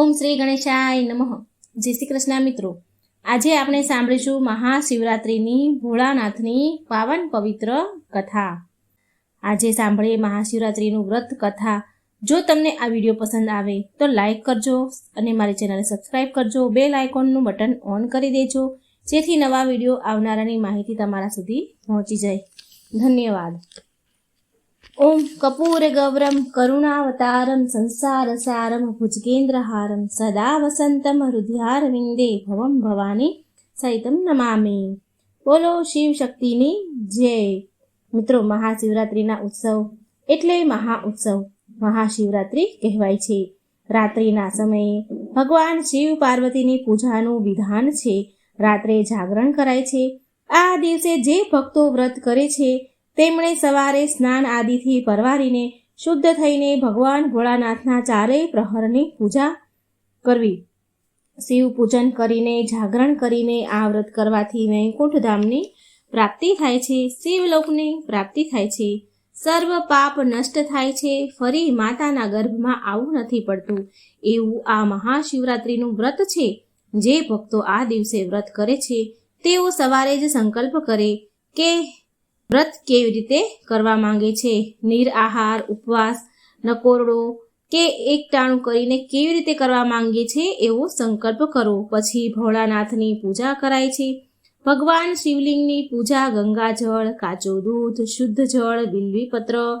ઓમ શ્રી ગણેશાય નમઃ. જય શ્રી કૃષ્ણ મિત્રો. આજે આપણે સાંભળીશું મહાશિવરાત્રિની ભોળાનાથની પાવન પવિત્ર કથા. આજે સાંભળીએ મહાશિવરાત્રિનું વ્રત કથા. જો તમને આ વીડિયો પસંદ આવે તો લાઇક કરજો અને મારી ચેનલને સબસ્ક્રાઇબ કરજો. બેલ આઇકોનનું બટન ઓન કરી દેજો. જેથી નવા વીડિયો આવનારાની માહિતી તમારા સુધી પહોંચી જાય. ધન્યવાદ. ઓમ કપૂર ગૌરમ કરુણાવતારમ સંસાર સારમ ભુજગેન્દ્રહારમ સદા વસંતમ હૃદયારવિંદે ભવમ ભવાની સહિતમ નમામી બોલો શિવ શક્તિની જય મિત્રો મહાશિવરાત્રિના ઉત્સવ એટલે મહા ઉત્સવ, મહાશિવરાત્રિ કહેવાય છે। રાત્રિના સમયે ભગવાન શિવ પાર્વતીની પૂજાનું વિધાન છે, રાત્રે જાગરણ કરાય છે, આ દિવસે જે ભક્તો વ્રત કરે છે તેમણે સવારે સ્નાન આદિથી પરવારીને શુદ્ધ થઈને ભગવાન ભોળાનાથના ચારેય પ્રહરની પૂજા કરવી. શિવ પૂજન કરીને, જાગરણ કરીને આ વ્રત કરવાથી વૈકુંઠ ધામની પ્રાપ્તિ થાય છે, શિવલોકની પ્રાપ્તિ થાય છે. સર્વ પાપ નષ્ટ થાય છે, ફરી માતાના ગર્ભમાં આવું નથી પડતું. એવું આ મહાશિવરાત્રિનું વ્રત છે. જે ભક્તો આ દિવસે વ્રત કરે છે, તેઓ સવારે જ સંકલ્પ કરે કે વ્રત કેવી રીતે કરવા માંગે છે? નિરઆહાર ઉપવાસ, નકોરડો કે એકટાણું કરીને કેવી રીતે કરવા માંગે છે એવો સંકલ્પ કરો. પછી ભોળાનાથની પૂજા કરાય છે. ભગવાન શિવલિંગની પૂજા ગંગાજળ કાચો દૂધ, શુદ્ધ જળ બિલ્વીપત્ર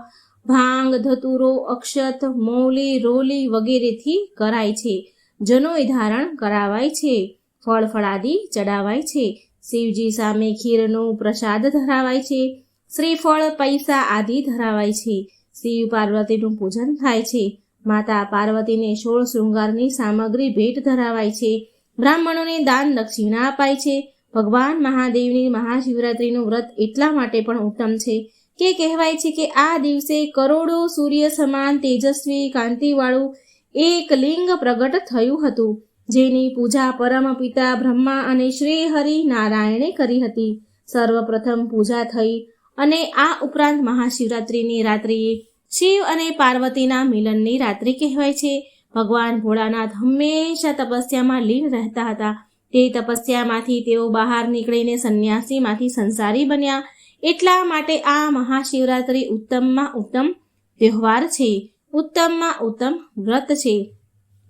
ભાંગ, ધતુરો, અક્ષત, મૌલી, રોલી વગેરેથી કરાય છે. જનોય ધારણ કરાવાય છે. ફળ ફળાદી ચડાવાય છે. શિવજી સામે ખીરનો પ્રસાદ ધરાવાય છે. શ્રીફળ, પૈસા આદિ ધરાવાય છે. શિવ પાર્વતીનું પૂજન થાય છે. માતા પાર્વતીને સોળ શૃંગારની સામગ્રી ભેટ ધરાવાય છે. બ્રાહ્મણોને દાન દક્ષિણા અપાય છે. ભગવાન મહાદેવની મહાશિવરાત્રિનું વ્રત એટલા માટે પણ ઉત્તમ છે કે કહેવાય છે કે આ દિવસે કરોડો સૂર્ય સમાન તેજસ્વી કાંતિવાળું એક લિંગ પ્રગટ થયું હતું. જેની પૂજા પરમ પિતા બ્રહ્મા અને શ્રી હરિ નારાયણે કરી હતી. સર્વપ્રથમ પૂજા થઈ અને આ ઉપરાંત મહાશિવરાત્રિની રાત્રિએ શિવ અને પાર્વતીના મિલનની રાત્રિ કહેવાય છે. ભગવાન ભોળાનાથ હંમેશા તપસ્યામાં લીન રહેતા હતા. તે તપસ્યામાંથી તેઓ બહાર નીકળીને સંન્યાસીમાંથી સંસારી બન્યા. એટલા માટે આ મહાશિવરાત્રિ ઉત્તમમાં ઉત્તમ તહેવાર છે. ઉત્તમમાં ઉત્તમ વ્રત છે.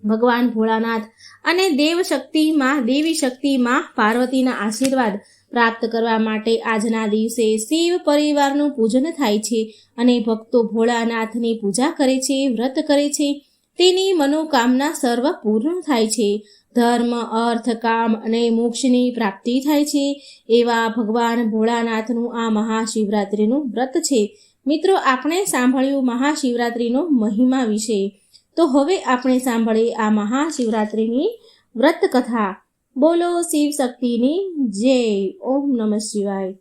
ભગવાન ભોળાનાથ અને દેવ શક્તિમાં દેવી શક્તિમાં પાર્વતીના આશીર્વાદ પ્રાપ્ત કરવા માટે આજના દિવસે શિવ પરિવારનું પૂજન થાય છે અને ભક્તો ભોળાનાથની પૂજા કરે છે, વ્રત કરે છે. તેની મનોકામના સર્વ પૂર્ણ થાય છે. ધર્મ, અર્થ, કામ અને મોક્ષની પ્રાપ્તિ થાય છે. એવા ભગવાન ભોળાનાથનું આ મહાશિવરાત્રિનું વ્રત છે. મિત્રો, આપણે સાંભળ્યું મહાશિવરાત્રિનો મહિમા વિશે. તો હવે આપણે સાંભળીએ આ મહાશિવરાત્રિની વ્રત કથા બોલો શિવ શક્તિની જય. ઓમ નમઃ શિવાય.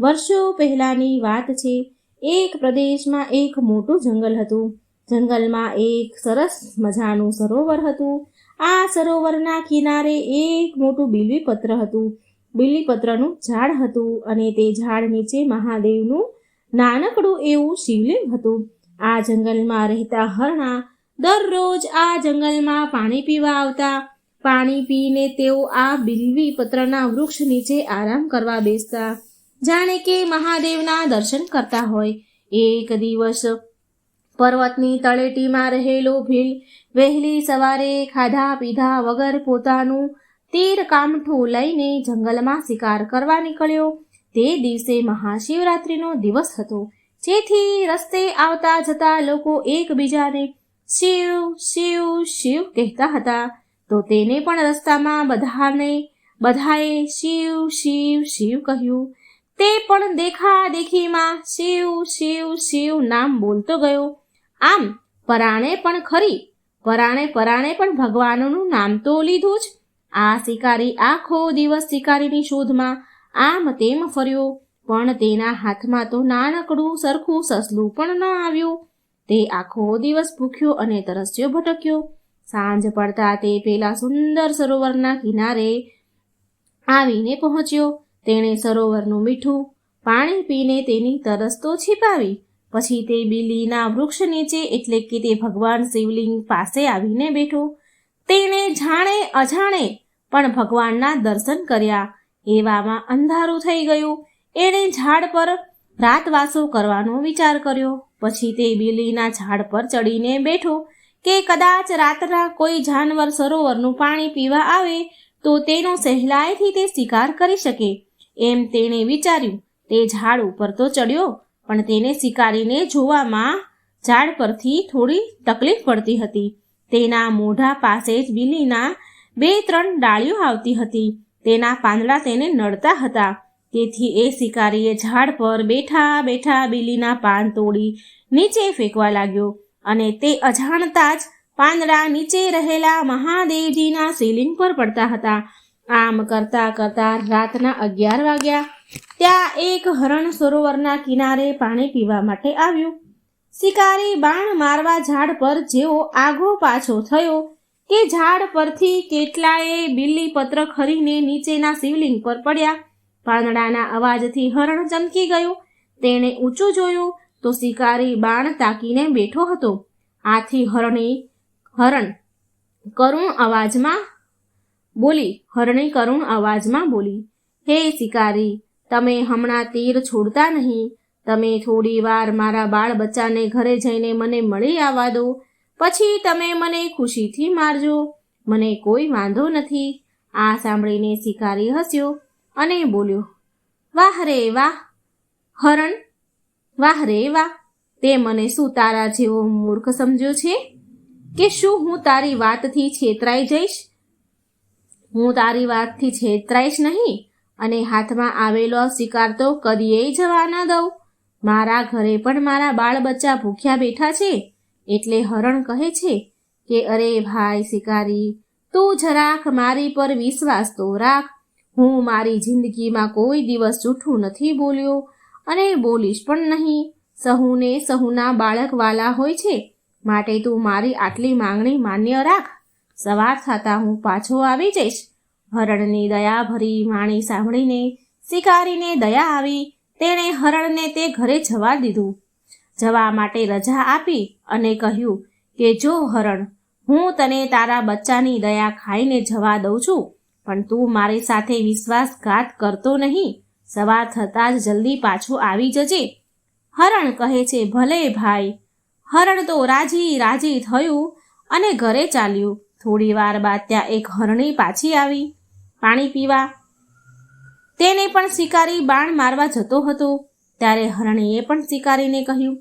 વર્ષો પહેલાની વાત છે. એક પ્રદેશમાં એક મોટું જંગલ હતું. જંગલમાં એક સરસ મજાનું સરોવર હતું. આ સરોવરના કિનારે એક મોટું બિલીપત્ર હતું. બિલીપત્રનું ઝાડ હતું અને તે ઝાડ નીચે મહાદેવનું નાનકડું એવું શિવલિંગ હતું. આ જંગલમાં રહેતા હરણા દરરોજ આ જંગલમાં પાણી પીવા આવતા. પાણી પીને તેઓ આ બિલવી પત્રના વૃક્ષ નીચે આરામ કરવા બેસતા. જાણે કે મહાદેવના દર્શન કરતા હોય. એક દિવસ પર્વતની તળેટીમાં રહેલો ભીલ વહેલી સવારે ખાધા પીધા વગર પોતાનું તીર કામઠું લઈને જંગલમાં શિકાર કરવા નીકળ્યો. તે દિવસે મહાશિવરાત્રિનો દિવસ હતો. જેથી રસ્તે આવતા જતા લોકો એકબીજાને શિવ શિવ શિવ કહેતા હતા. તો તેને પણ રસ્તામાં બધાને, બધાએ શિવ શિવ શિવ કહ્યું. તે પણ દેખા દેખીમાં શિવ શિવ શિવ નામ બોલતો ગયો. આમ, પરાણે પણ ખરી. પરાણે પરાણે પણ ભગવાનનું નામ તો લીધું જ. આ શિકારી આખો દિવસ શિકારીની શોધમાં આમ તેમ ફર્યો. પણ તેના હાથમાં તો નાનકડું સરખું સસલું પણ ન આવ્યું. તે આખો દિવસ ભૂખ્યો અને તરસ્યો ભટક્યો. સાંજ પડતા તે પેલા સુંદર સરોવરના કિનારે આવીને પહોંચ્યો. તેણે સરોવરનું મીઠું પાણી પીને તેની તરસ તો છીપાવી. પછી તે બિલીના વૃક્ષ નીચે એટલે કે તે ભગવાન શિવલિંગ પાસે આવીને બેઠો. તેણે જાણે અજાણે પણ ભગવાનના દર્શન કર્યા. એવામાં અંધારું થઈ ગયું. એણે ઝાડ પર રાતવાસો કરવાનો વિચાર કર્યો. પછી તે બીલીના ઝાડ પર ચડીને બેઠો કે કદાચ રાતના કોઈ જાનવર સરોવરનું પાણી પીવા આવે તો તેનો સહેલાઈથી તે શિકાર કરી શકે. એમ તેણે વિચાર્યું. તે ઝાડ ઉપર તો ચડ્યો, પણ તેને શિકારીને જોવામાં ઝાડ પરથી થોડી તકલીફ પડતી હતી. તેના મોઢા પાસે જ બીલીના બે ત્રણ ડાળીઓ આવતી હતી. તેના પાંદડા તેને નડતા હતા. તેથી એ શિકારીએ ઝાડ પર બેઠા બેઠા બીલીના પાન તોડી નીચે ફેંકવા લાગ્યો અને તે અજાણતા જ પાંદડા નીચે રહેલા મહાદેવજીના શિવલિંગ પર પડતા હતા. આમ કરતા કરતા રાતના અગિયાર વાગ્યા. ત્યાં એક હરણ સરોવરના કિનારે પાણી પીવા માટે આવ્યું. શિકારી બાણ મારવા ઝાડ પર જેવો આગો પાછો થયો કે ઝાડ પરથી કેટલાય બિલ્લીપત્ર ખરીને નીચેના શિવલિંગ પર પડ્યા. પાંદડાના અવાજથી હરણ ચમકી ગયું. તેણે ઊંચું જોયું તો શિકારી બાણ તાકીને બેઠો હતો. આથી હરણી, હરણ, કરુણ અવાજમાં બોલી, હરણી, કરુણ અવાજમાં બોલી, હે શિકારી, તમે હમણાં તીર છોડતા નહીં. તમે થોડી વાર મારા બાળ બચ્ચાને ઘરે જઈને મને મળી આવવા દો. પછી તમે મને ખુશીથી મારજો. મને કોઈ વાંધો નથી. આ સાંભળીને શિકારી હસ્યો. અને બોલ્યો, વાહ રે વાહ, હરણ, વાહ રે વાહ, તે મને શું તારા જેવો મૂર્ખ સમજ્યો છે? કે શું હું તારી વાતથી છેતરાઈ જઈશ? હું તારી વાતથી છેતરાઈશ નહીં અને હાથમાં આવેલો શિકાર તો કદીએ જવા ન દઉં. મારા ઘરે પણ મારા બાળ બચ્ચા ભૂખ્યા બેઠા છે, એટલે હરણ કહે છે કે, અરે ભાઈ શિકારી, તું જરાક મારી પર વિશ્વાસ તો રાખ. હું મારી જિંદગીમાં કોઈ દિવસ જૂઠું નથી બોલ્યો અને બોલીશ પણ નહીં. સહુને સહુના બાળકવાલા હોય છે, માટે તું મારી આટલી માંગણી માન્ય રાખ. સવાર થતાં હું પાછો આવી જઈશ. હરણની દયા ભરી વાણી સાંભળીને શિકારીને દયા આવી. તેણે હરણને તે ઘરે જવા દીધું. જવા માટે રજા આપી અને કહ્યું કે, જો હરણ, હું તને તારા બચ્ચાની દયા ખાઈને જવા દઉં છું. પણ તું મારી સાથે વિશ્વાસઘાત કરતો નહીં. સવાર થતાં જ જલ્દી પાછું આવી જજે. હરણ કહે છે, ભલે ભાઈ. હરણ તો રાજી રાજી થયું અને ઘરે ચાલ્યું. થોડી વાર બાદ ત્યાં એક હરણી પાછી આવી. પાણી પીવા. તેને પણ શિકારી બાણ મારવા જતો હતો. ત્યારે હરણીએ પણ શિકારીને કહ્યું,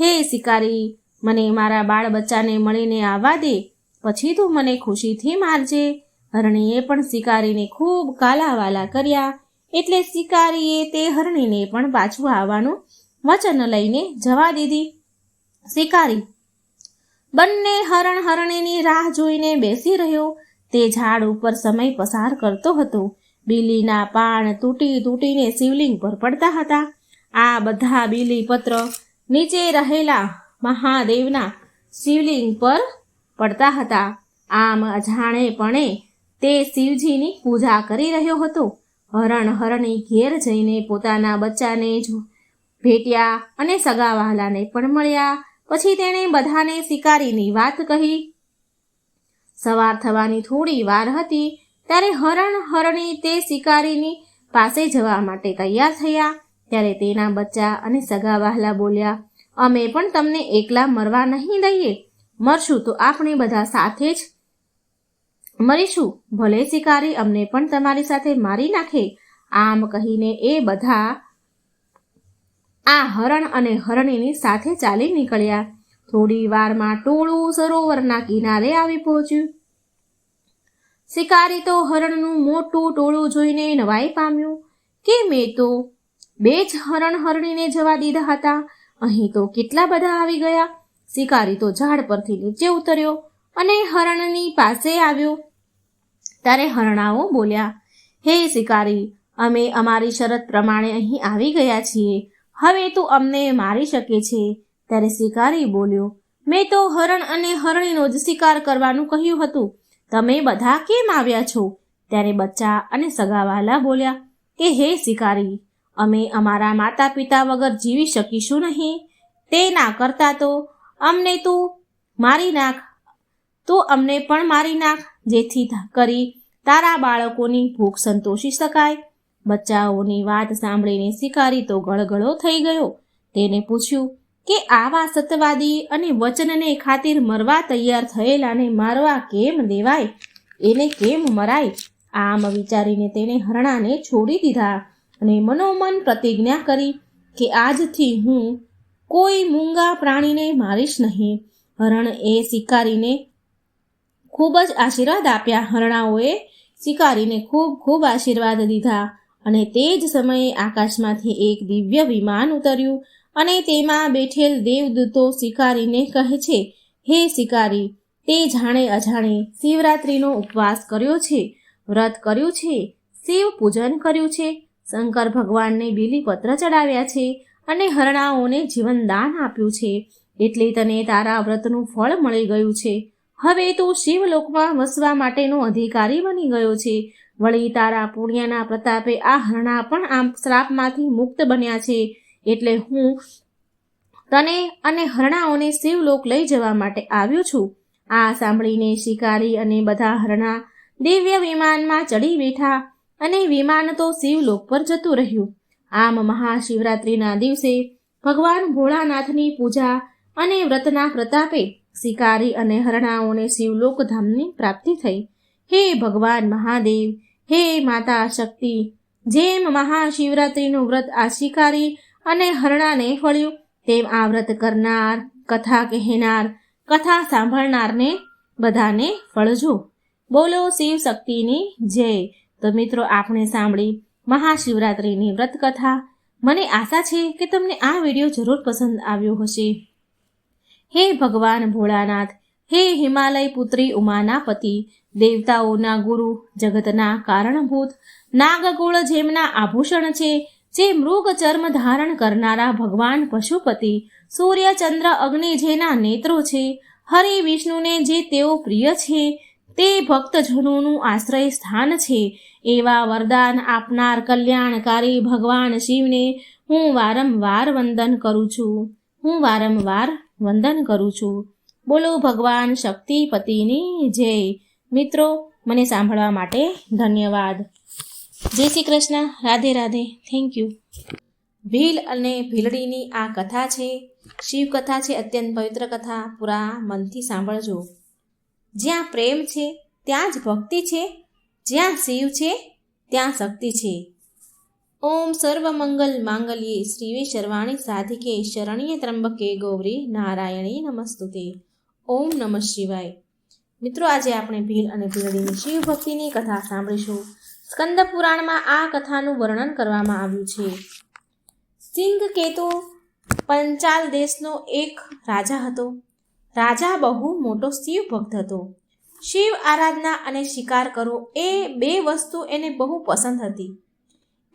હે શિકારી, મને મારા બાળ બચ્ચાને મળીને આવવા દે. પછી તું મને ખુશીથી મારજે. હરણીએ પણ શિકારીને ખૂબ કાલાવાલા કર્યા. એટલે શિકારીએ તે હરણીને પણ પાછું આવવાનું વચન લઈને જવા દીધી. શિકારી બંને હરણ હરણીની રાહ જોઈને બેસી રહ્યો. તે ઝાડ ઉપર સમય પસાર કરતો હતો. બીલીના પાન તૂટી તૂટીને શિવલિંગ પર પડતા હતા. આ બધા બીલી પત્ર નીચે રહેલા મહાદેવના શિવલિંગ પર પડતા હતા. આમ અજાણેપણે તે શિવજીની પૂજા કરી રહ્યો હતો. હરણ હરણી ઘેર જઈને પોતાના બચ્ચાને ભેટ્યા અને સગાવાલાને પણ મળ્યા. પછી તેણે બધાને શિકારીની વાત કહી. સવાર થવાની થોડી વાર હતી, ત્યારે હરણ હરણી તે શિકારીની પાસે જવા માટે તૈયાર થયા. ત્યારે તેના બચ્ચા અને સગા વહાલા બોલ્યા, અમે પણ તમને એકલા મરવા નહીં દઈએ. મરશું તો આપણે બધા સાથે જ મરીશું ભલે શિકારી અમને પણ તમારી સાથે મારી નાખે. આમ કહીને એ બધા આ હરણ અને હરણીની સાથે ચાલી નીકળ્યા. થોડી વારમાં ટોળું સરોવરના કિનારે આવી પહોંચ્યું. શિકારી તો હરણનું મોટું ટોળું જોઈને નવાઈ પામ્યું. કે મેં તો? બે જ હરણ હરણીને જવા દીધા હતા. અહીં તો કેટલા બધા આવી ગયા. શિકારી તો ઝાડ પરથી નીચે ઉતર્યો અને હરણની પાસે આવ્યો. ત્યારે હરણાઓ બોલ્યા, હે શિકારી, અમે અમારી શરત પ્રમાણે અહીં આવી ગયા છીએ. હવે તું અમને મારી શકે છે. ત્યારે શિકારી બોલ્યો, મેં તો હરણ અને હરણીનો જ શિકાર કરવાનું કહ્યું હતું. તમે બધા કેમ આવ્યા છો? ત્યારે બચ્ચા અને સગાવાલા બોલ્યા, કે હે શિકારી, અમે અમારા માતા પિતા વગર જીવી શકીશું નહીં. તે ના કરતા તો અમને તું મારી નાખ. તું અમને પણ મારી નાખ. જેથી કરી તારા બાળકોની ભૂખ સંતોષી શકાય. બચ્ચાઓની વાત સાંભળીને શિકારી તો ગળગળો થઈ ગયો. તેને પૂછ્યું, કે આવા સત્યવાદી અને વચનને ખાतिर મરવા તૈયાર થયેલાને મારવા કેમ દેવાય? એને કેમ મરાય? આમ વિચારીને તેણે હરણાને છોડી દીધા અને મનોમન પ્રતિજ્ઞા કરી કે આજથી હું કોઈ મૂંગા પ્રાણીને મારીશ નહીં. હરણ એ શિકારીને ખૂબ જ આશીર્વાદ આપ્યા હરણાઓએ. શિકારીને ખૂબ ખૂબ આશીર્વાદ દીધા અને તે જ સમયે આકાશમાંથી એક દિવ્ય વિમાન ઉતર્યું અને તેમાં બેઠેલ દેવદૂતો શિકારીને કહે છે, હે શિકારી, તે જાણે અજાણે શિવરાત્રિનો ઉપવાસ કર્યો છે, વ્રત કર્યું છે, શિવ પૂજન કર્યું છે, શંકર ભગવાનને બીલીપત્ર ચડાવ્યા છે અને હરણાઓને જીવનદાન આપ્યું છે. એટલે તને તારા વ્રતનું ફળ મળી ગયું છે. હવે તું શિવલોકમાં વસવા માટેનો અધિકારી બની ગયો છે. વળી તારા પુણ્યના પ્રતાપે આ હરણા પણ આમ શ્રાપમાંથી મુક્ત બન્યા છે. એટલે હું તને અને હરણાઓને શિવલોક લઈ જવા માટે આવ્યો છું. આ સાંભળીને શિકારી અને બધા હરણા દિવ્ય વિમાનમાં ચડી બેઠા અને વિમાન તો શિવલોક પર જતું રહ્યું. આમ મહાશિવરાત્રિના દિવસે ભગવાન ભોળાનાથની પૂજા અને વ્રતના પ્રતાપે શિકારી અને હરણાઓને શિવલોકધામની પ્રાપ્તિ થઈ. હે ભગવાન મહાદેવ, હે માતા શક્તિ, જેમ મહાશિવરાત્રિનું વ્રત આ શિકારી અને હરણાને ફળ્યું, તેમ આ વ્રત કરનાર, કથા કહેનાર, કથા સાંભળનારને બધાને ફળજો. બોલો શિવ શક્તિની જય. તો મિત્રો, આપણે સાંભળી મહાશિવરાત્રિની વ્રત કથા મને આશા છે કે તમને આ વીડિયો જરૂર પસંદ આવ્યો હશે. હે ભગવાન ભોળાનાથ, હે હિમાલય પુત્રી ઉમાના પતિ, દેવતાઓના ગુરુ, જગતના કારણભૂત, નાગકુળ જેમના આભૂષણ છે, જે મૃગ ચર્મ ધારણ કરનારા ભગવાન પશુપતિ, સૂર્ય ચંદ્ર અગ્નિ જેના નેત્રો છે, હરિ વિષ્ણુને જે તેઓ પ્રિય છે, તે ભક્તજનોનું આશ્રય સ્થાન છે. એવા વરદાન આપનાર કલ્યાણકારી ભગવાન શિવને હું વારંવાર વંદન કરું છું. હું વારંવાર વંદન કરું છું. બોલો ભગવાન શક્તિપતિની જય. મિત્રો, મને સાંભળવા માટે ધન્યવાદ. જય શ્રી કૃષ્ણ. રાધે રાધે. થેન્ક યુ ભીલ અને ભીલડીની આ કથા છે. શિવ કથા છે, અત્યંત પવિત્ર કથા. પૂરા મનથી સાંભળજો. જ્યાં પ્રેમ છે, ત્યાં જ ભક્તિ છે. જ્યાં શિવ છે, ત્યાં શક્તિ છે. ઓમ સર્વમંગલ માંગલ્યે શ્રીવે શર્વાણી સાધિકે શરણ્ય ત્રંબકે ગૌરી નારાયણી નમસ્તુતે. ઓમ નમઃ શિવાય. મિત્રો, આજે આપણે ભીલ અને ભીલડીની શિવ ભક્તિની કથા સાંભળીશું. સ્કંદ પુરાણમાં આ કથાનું વર્ણન કરવામાં આવ્યું છે. સિંહ કેતુ પંચાલ દેશનો એક રાજા હતો. રાજા બહુ મોટો શિવ ભક્ત હતો. શિવ આરાધના અને શિકાર કરવો એ બે વસ્તુ એને બહુ પસંદ હતી.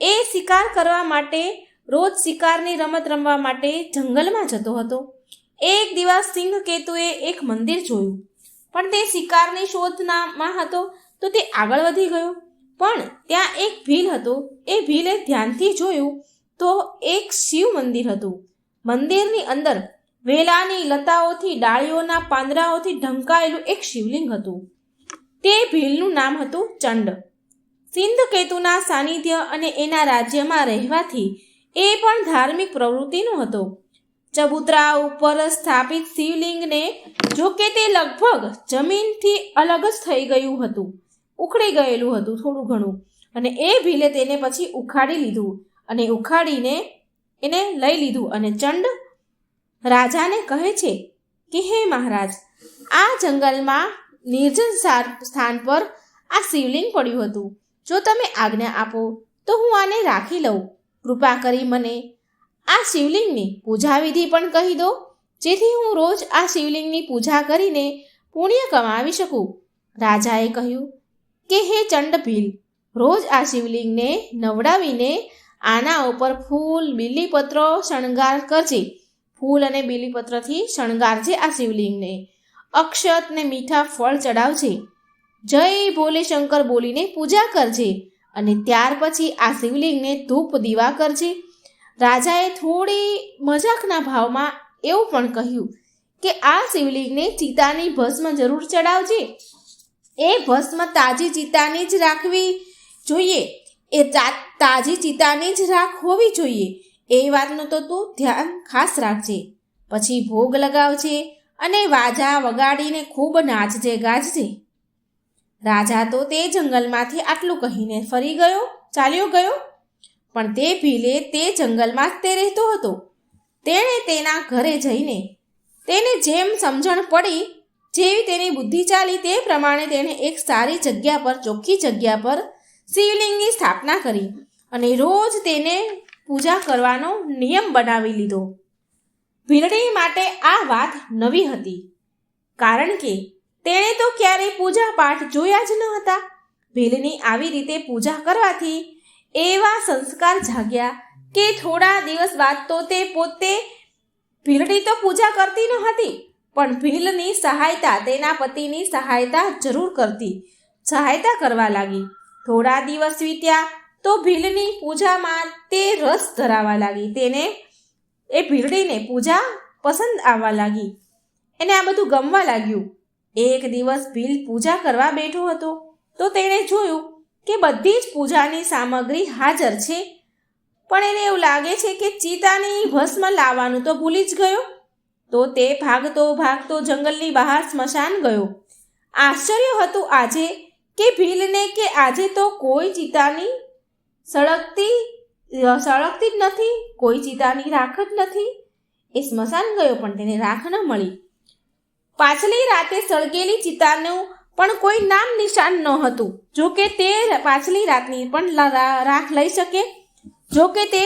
એ શિકાર કરવા માટે, રોજ શિકારની રમત રમવા માટે જંગલમાં જતો હતો. એક દિવસ સિંહ કેતુએ એક મંદિર જોયું. પણ તે શિકારની શોધનામાં હતો તો તે આગળ વધી ગયો. પણ ત્યાં એક ભીલ હતો. એ ભીલે ધ્યાનથી જોયું તો એક શિવ મંદિર હતું. મંદિરની અંદર વેલાની લતાઓથી, ડાળીઓના પાંદડાઓથી ઢંકાયેલું એક શિવલિંગ હતું. તે ભીલનું નામ હતું ચંડ. સિંધ કેતુના સાનિધ્ય અને એના રાજ્યમાં રહેવાથી એ પણ ધાર્મિક પ્રવૃત્તિનો હતો. ચબૂતરા ઉપર સ્થાપિત શિવલિંગને જો કે તે લગભગ જમીનથી અલગ જ થઈ ગયું હતું. ઉખડી ગયેલું હતું થોડું ઘણું અને એ ભીલે તેને પછી ઉખાડી લીધું અને ઉખાડીને એને લઈ લીધું અને ચંડ રાજાને કહે છે કે, હે મહારાજ, આ જંગલમાં નિર્જન સ્થાન પર આ શિવલિંગ પડ્યું હતું. જો તમે આજ્ઞા આપો, તો હું આને રાખી લઉં. કૃપા કરી મને આ શિવલિંગની પૂજા વિધિ પણ કહી દો, જેથી હું રોજ આ શિવલિંગની પૂજા કરીને પુણ્ય કમાવી શકું. રાજાએ કહ્યું, કે હે ચંડભીલ, રોજ આ શિવલિંગને નવડાવીને આના ઉપર ફૂલ, બીલીપત્રો શણગાર કરજે. ફૂલ અને બીલીપત્રથી શણગારજે આ શિવલિંગને. અક્ષત ને મીઠા ફળ ચડાવજે. જય ભોલે શંકર બોલીને પૂજા કરજે અને ત્યાર પછી આ શિવલિંગને ધૂપ દીવા કરજે. રાજાએ થોડી મજાકના ભાવમાં એવું પણ કહ્યું કે આ શિવલિંગને ચિતાની ભસ્મ જરૂર ચડાવજે. એ ભસ્મ તાજી ચિતાની જ રાખવી જોઈએ. એ તાજી ચિતાની જ રાખ હોવી જોઈએ. એ વાતનું તો તું ધ્યાન ખાસ રાખજે. પછી ભોગ લગાવજે અને વાજા વગાડીને ખૂબ નાચજે, ગાજજે. રાજા તો તે જંગલમાંથી આટલું કહીને ફરી ગયો, ચાલ્યો ગયો. પણ તે ભીલે તે જંગલમાં જ તે રહેતો હતો. તેણે તેના ઘરે જઈને તેને જેમ સમજણ પડી, જેવી તેની બુદ્ધિ ચાલી તે પ્રમાણે તેણે એક સારી જગ્યા પર, ચોખ્ખી જગ્યા પર શિવલિંગની સ્થાપના કરી અને રોજ તેને પૂજા કરવાનો નિયમ બનાવી લીધો. ભીલડી માટે આ વાત નવી હતી, કારણ કે તેણે તો ક્યારેય પૂજા પાઠ જોયા જ ન હતા. ભીલની આવી રીતે પૂજા કરવાથી એવા સંસ્કાર જાગ્યા કે થોડા દિવસ બાદ તો તે પોતે ભીલડી તો પૂજા કરતી ન હતી, પણ ભીલની સહાયતા તેના પતિની સહાયતા જરૂર કરતી, સહાયતા કરવા લાગી. થોડા દિવસ વીત્યા તો ભીલની પૂજામાં તે રસ ધરાવા લાગી. તેને એ ભીલડીને પૂજા પસંદ આવવા લાગી. એને આ બધું ગમવા લાગ્યું. એક દિવસ ભીલ પૂજા કરવા બેઠો હતો તો તેણે જોયું કે બધી જ પૂજાની સામગ્રી હાજર છે. પણ એને એવું લાગે છે કે ચિતાની ભસ્મ લાવવાનું તો ભૂલી જ ગયો. તો તે ભાગતો ભાગતો જંગલની બહાર સ્મશાન ગયો. આશ્ચર્ય હતું આજે કે ભીલને કે આજે તો કોઈ ચિતાની સળગતી સળગતી જ નથી, કોઈ ચિતાની રાખ જ નથી. એ સ્મશાન ગયો પણ તેને રાખ ન મળી. પાછલી રાતે સળગેલી ચિતાનું પણ કોઈ નામ નિશાન ન હતું. જો કે તે પાછલી રાતની પણ રાખ લઈ શકે. જો કે તે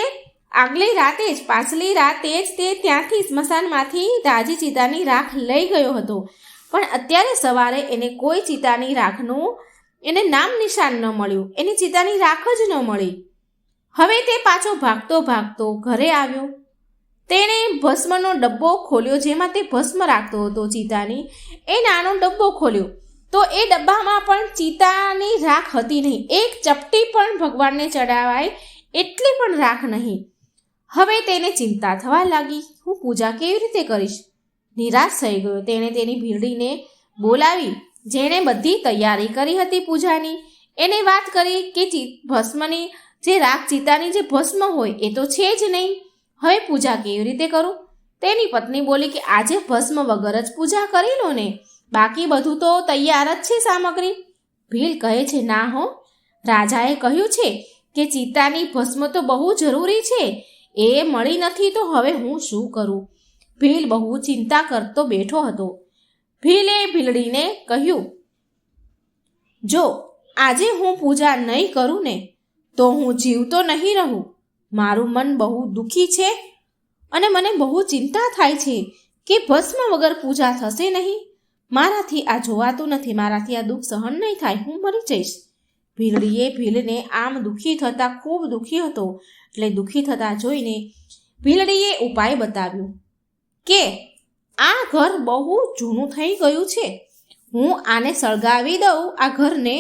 આગલી રાતે જ, પાછલી રાતે જ તે ત્યાંથી સ્મશાનમાંથી તાજી ચિતાની રાખ લઈ ગયો હતો. પણ અત્યારે સવારે એને કોઈ ચિતાની રાખનું, એને નામ નિશાન ન મળ્યું. એની ચિતાની રાખ જ ન મળી. હવે તે પાછો ભાગતો ભાગતો ઘરે આવ્યો. તેણે ભસ્મનો ડબ્બો ખોલ્યો જેમાં તે ભસ્મ રાખતો હતો ચિતાની. એ નાનો ડબ્બો ખોલ્યો. તો એ ડબ્બામાં પણ ચિતાની રાખ હતી નહીં. એક ચપટી પણ ભગવાનને ચડાવાય એટલી પણ રાખ નહીં. હવે તેને ચિંતા થવા લાગી. હું પૂજા કેવી રીતે કરીશ? નિરાશ થઈ ગયો. તેણે તેની ભીડીને બોલાવી, જેણે બધી તૈયારી કરી હતી પૂજાની. એને વાત કરી કે ભસ્મની જે રાખ ચિતાની જે ભસ્મ હોય એ તો છે જ નહીં. હવે પૂજા કેવી રીતે કરું? તેની પત્ની બોલી કે આજે ભસ્મ વગર જ પૂજા કરી લો ને. બાકી બધું તો તૈયાર જ છે સામગ્રી. ભીલ કહે છે, ના હો. રાજાએ કહ્યું છે કે ચિતાની ભસ્મ તો બહુ જરૂરી છે. એ મળી નથી તો હવે હું શું કરું? ભીલ બહુ ચિંતા કરતો બેઠો હતો. ભીલે ભીલડીને કહ્યું, જો, આજે હું પૂજા નહીં કરું ને, તો હું જીવતો નહીં રહું. મારું મન બહુ દુઃખી છે અને મને બહુ ચિંતા થાય છે કે ભસ્મ વગર પૂજા થશે નહીં. મારાથી આ જોવાતું નથી. મારાથી આ દુઃખ સહન નહીં થાય. હું મરી જઈશ. ભીલડીએ ભીલને આમ દુઃખી થતાં ખૂબ દુઃખી હતો. એટલે દુઃખી થતાં જોઈને ભીલડીએ ઉપાય બતાવ્યો કે, આ ઘર બહુ જૂનું થઈ ગયું છે. હું આને સળગાવી દઉં આ ઘરને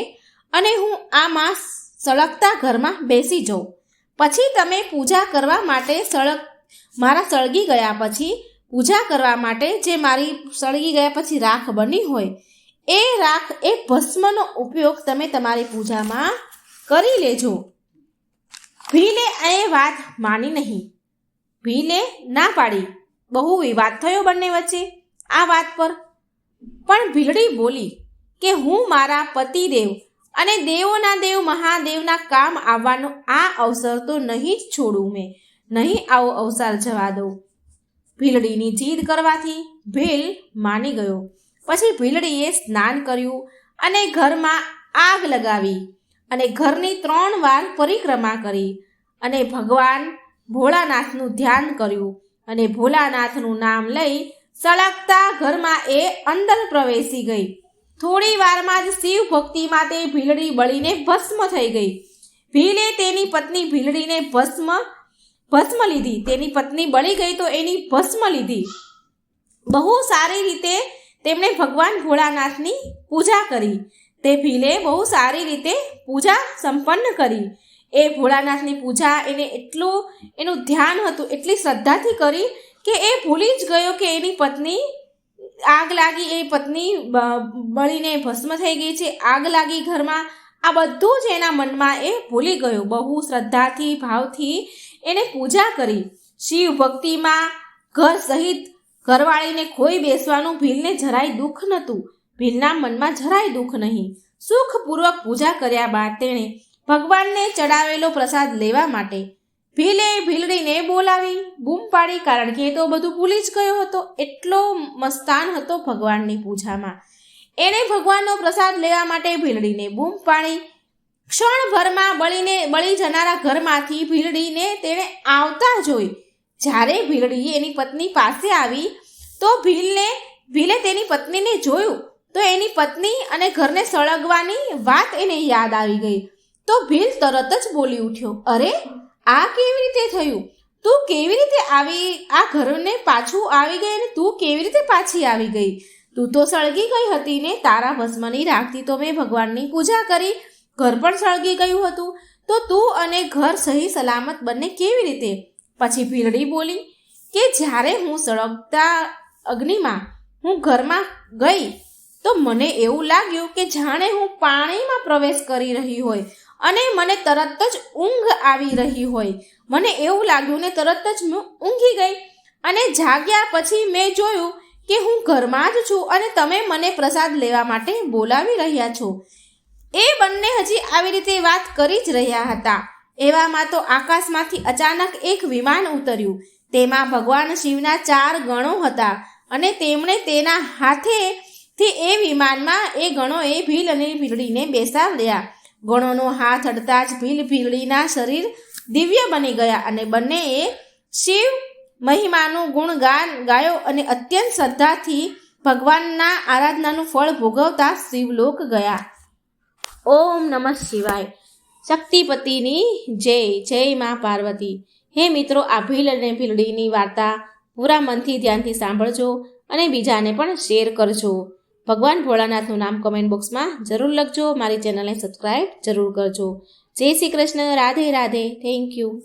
અને હું આમાં સળગતા ઘરમાં બેસી જાઉં. પછી તમે પૂજા કરવા માટે સળગ, મારા સળગી ગયા પછી પૂજા કરવા માટે જે મારી સળગી ગયા પછી રાખ બની હોય, એ રાખ, એ ભસ્મનો ઉપયોગ તમે તમારી પૂજામાં કરી લેજો. ભીલે એ વાત માની નહીં. ભીલે ના પાડી. બહુ વિવાદ થયો બંને વચ્ચે આ વાત પર. પણ ભીલડી બોલી કે હું મારા પતિદેવ અને દેવોના દેવ મહાદેવના કામ આવવાનો આ અવસર તો નહીં જ છોડું મેં. નહીં આવો અવસર જવા દઉં. ભીલડીની જીદ કરવાથી ભીલ માની ગયો. પછી ભીલડીએ સ્નાન કર્યું અને ઘરમાં આગ લગાવી અને ઘરની ત્રણ વાર પરિક્રમા કરી અને ભગવાન ભોળાનાથનું ધ્યાન કર્યું અને ભોલાનાથનું નામ લઈ સળગતા ઘરમાં એ અંદર પ્રવેશી ગઈ. થોડી વારમાં જ શિવ ભક્તિમાં તે ભીલડી બળીને ભસ્મ થઈ ગઈ. ભીલે તેની પત્ની ભીલડીને ભસ્મ ભસ્મ લીધી. તેની પત્ની બળી ગઈ તો એની ભસ્મ લીધી. બહુ સારી રીતે તેમણે ભગવાન ભોળાનાથની પૂજા કરી. તે ભીલે બહુ સારી રીતે પૂજા સંપન્ન કરી. એ ભોળાનાથની પૂજા એને એટલું, એનું ધ્યાન હતું, એટલી શ્રદ્ધાથી કરી કે એ ભૂલી જ ગયો કે એની પત્ની આગ લાગી એ પત્ની બળીને ભસ્મ થઈ ગઈ છે. આગ લાગી ઘરમાં આ બધું જ એના મનમાં એ ભૂલી ગયો. બહુ શ્રદ્ધાથી, ભાવથી એને પૂજા કરી. શિવ ભક્તિમાં ઘર સહિત ઘરવાળીને ખોઈ બેસવાનું ભીલને જરાય દુઃખ નહોતું. ભીલના મનમાં જરાય દુઃખ નહીં. સુખપૂર્વક પૂજા કર્યા બાદ તેણે ભગવાનને ચડાવેલો પ્રસાદ લેવા માટે ભીલે ભીલડીને બોલાવી. બૂમ પાડી કારણ કે એ તો બધું ભૂલી જ ગયો હતો. એટલો મસ્તાન હતો ભગવાનની પૂજામાં. એણે ભગવાનનો પ્રસાદ લેવા માટે ભીલડીને બૂમ પાડી ક્ષણભરમાં બળીને, બળી જનારા ઘરમાંથી ભીલડીને તેણે આવતા જોઈ. જ્યારે ભીલડી એની પત્ની પાસે આવી, તો ભીલને, ભીલે તેની પત્નીને જોયું. તો એની પત્ની અને ઘરને સળગવાની વાત એને યાદ આવી ગઈ. તો ભીલ તરત જ બોલી ઉઠ્યો. અરે આ કેવી રીતે થયું? તું કેવી રીતે આવી, આ ઘરને પાછું આવી ગઈ અને તું કેવી રીતે પાછી આવી ગઈ? તું તો સળગી ગઈ હતી ને તારા ભસ્મની રાખતી તો મેં ભગવાનની પૂજા કરી. ઘર પણ સળગી ગયું હતું. તો તું અને ઘર સહી સલામત બંને કેવી રીતે? પછી ભીલડી બોલી કે જ્યારે હું સળગતા અગ્નિમાં હું ઘરમાં ગઈ તો મને એવું લાગ્યું કે જાણે હું પાણીમાં પ્રવેશ કરી રહી હોય. અને મને તરત જ ઊંઘ આવી રહી હોય. મને એવું લાગ્યું ને તરત જ હું ઊંઘી ગઈ. અને જાગ્યા પછી મેં જોયું કે હું ઘરમાં જ છું અને તમે મને પ્રસાદ લેવા માટે બોલાવી રહ્યા છો. એ બંને હજી આવી રીતે વાત કરી જ રહ્યા હતા. એવામાં તો આકાશમાંથી અચાનક એક વિમાન ઉતર્યું. તેમાં ભગવાન શિવના ચાર ગણો હતા અને તેમણે તેના હાથેથી એ વિમાનમાં એ ગણોએ ભીલ અને ભીલડીને બેસાડ્યા. ગણોનો હાથ અડતા જ ભીલ ભીલડીના શરીર દિવ્ય બની ગયા અને બંનેએ શિવ મહિમાનું ગુણગાન ગાયો અને અત્યંત શ્રદ્ધાથી ભગવાનના આરાધનાનું ફળ ભોગવતા શિવલોક ગયા. ઓમ નમઃ શિવાય. શક્તિપતિની જય જય મા પાર્વતી. હે મિત્રો, આ ભીલ અને ભીલડીની વાર્તા પૂરા મનથી ધ્યાનથી સાંભળજો અને બીજાને પણ શેર કરજો. ભગવાન ભોળાનાથનું નામ કમેન્ટ બોક્સમાં જરૂર લખજો. મારી ચેનલને સબસ્ક્રાઈબ જરૂર કરજો. જય શ્રી કૃષ્ણ. રાધે રાધે. Thank you